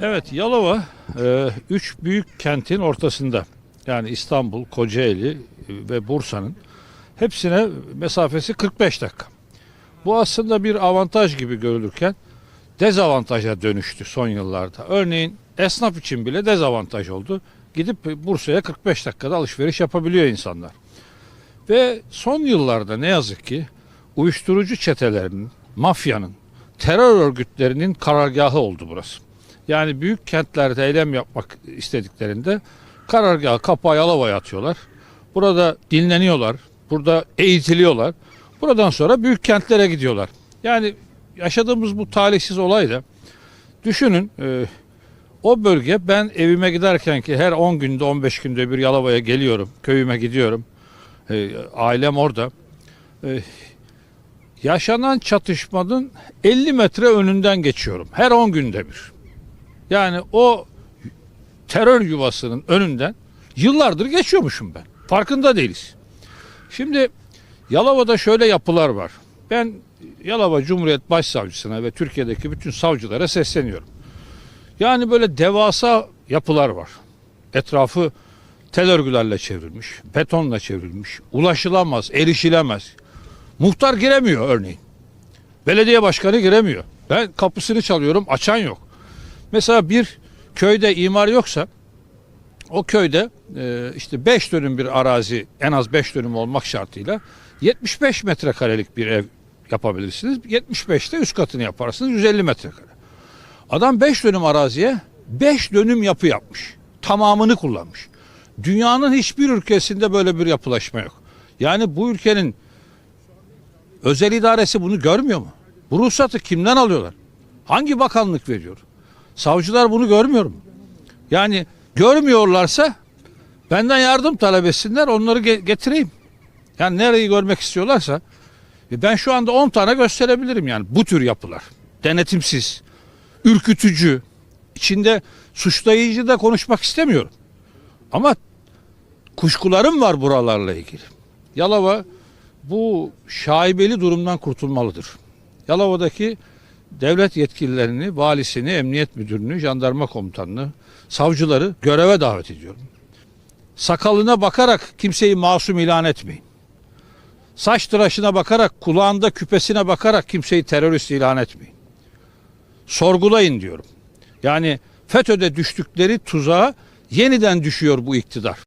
Evet Yalova e, üç büyük kentin ortasında. Yani İstanbul, Kocaeli e, ve Bursa'nın hepsine mesafesi 45 dakika. Bu aslında bir avantaj gibi görülürken dezavantaja dönüştü son yıllarda. Örneğin esnaf için bile dezavantaj oldu. Gidip Bursa'ya 45 dakikada alışveriş yapabiliyor insanlar. Ve son yıllarda ne yazık ki uyuşturucu çetelerinin, mafyanın, terör örgütlerinin karargahı oldu burası. Yani büyük kentlerde eylem yapmak istediklerinde karargahı kapağı Yalova'ya atıyorlar. Burada dinleniyorlar, burada eğitiliyorlar. Buradan sonra büyük kentlere gidiyorlar. Yani yaşadığımız bu talihsiz olay da düşünün e, o bölge ben evime giderken ki her 10 günde 15 günde bir Yalova'ya geliyorum. Köyüme gidiyorum. E, ailem orada. E, yaşanan çatışmanın 50 metre önünden geçiyorum. Her 10 günde bir. Yani o terör yuvasının önünden yıllardır geçiyormuşum ben. Farkında değiliz. Şimdi Yalova'da şöyle yapılar var. Ben Yalova Cumhuriyet Başsavcısına ve Türkiye'deki bütün savcılara sesleniyorum. Yani böyle devasa yapılar var. Etrafı tel örgülerle çevrilmiş, betonla çevrilmiş, ulaşılamaz, erişilemez. Muhtar giremiyor örneğin. Belediye başkanı giremiyor. Ben kapısını çalıyorum, açan yok. Mesela bir köyde imar yoksa o köyde e, işte 5 dönüm bir arazi en az 5 dönüm olmak şartıyla 75 metrekarelik bir ev yapabilirsiniz. 75'te üst katını yaparsınız 150 metrekare. Adam 5 dönüm araziye 5 dönüm yapı yapmış. Tamamını kullanmış. Dünyanın hiçbir ülkesinde böyle bir yapılaşma yok. Yani bu ülkenin özel idaresi bunu görmüyor mu? Bu ruhsatı kimden alıyorlar? Hangi bakanlık veriyor? Savcılar bunu görmüyor mu? Yani görmüyorlarsa benden yardım talep etsinler onları ge- getireyim. Yani nereyi görmek istiyorlarsa e ben şu anda 10 tane gösterebilirim yani bu tür yapılar. Denetimsiz, ürkütücü, içinde suçlayıcı da konuşmak istemiyorum. Ama kuşkularım var buralarla ilgili. Yalova bu şaibeli durumdan kurtulmalıdır. Yalova'daki devlet yetkililerini, valisini, emniyet müdürünü, jandarma komutanını, savcıları göreve davet ediyorum. Sakalına bakarak kimseyi masum ilan etmeyin. Saç tıraşına bakarak, kulağında küpesine bakarak kimseyi terörist ilan etmeyin. Sorgulayın diyorum. Yani FETÖ'de düştükleri tuzağa yeniden düşüyor bu iktidar.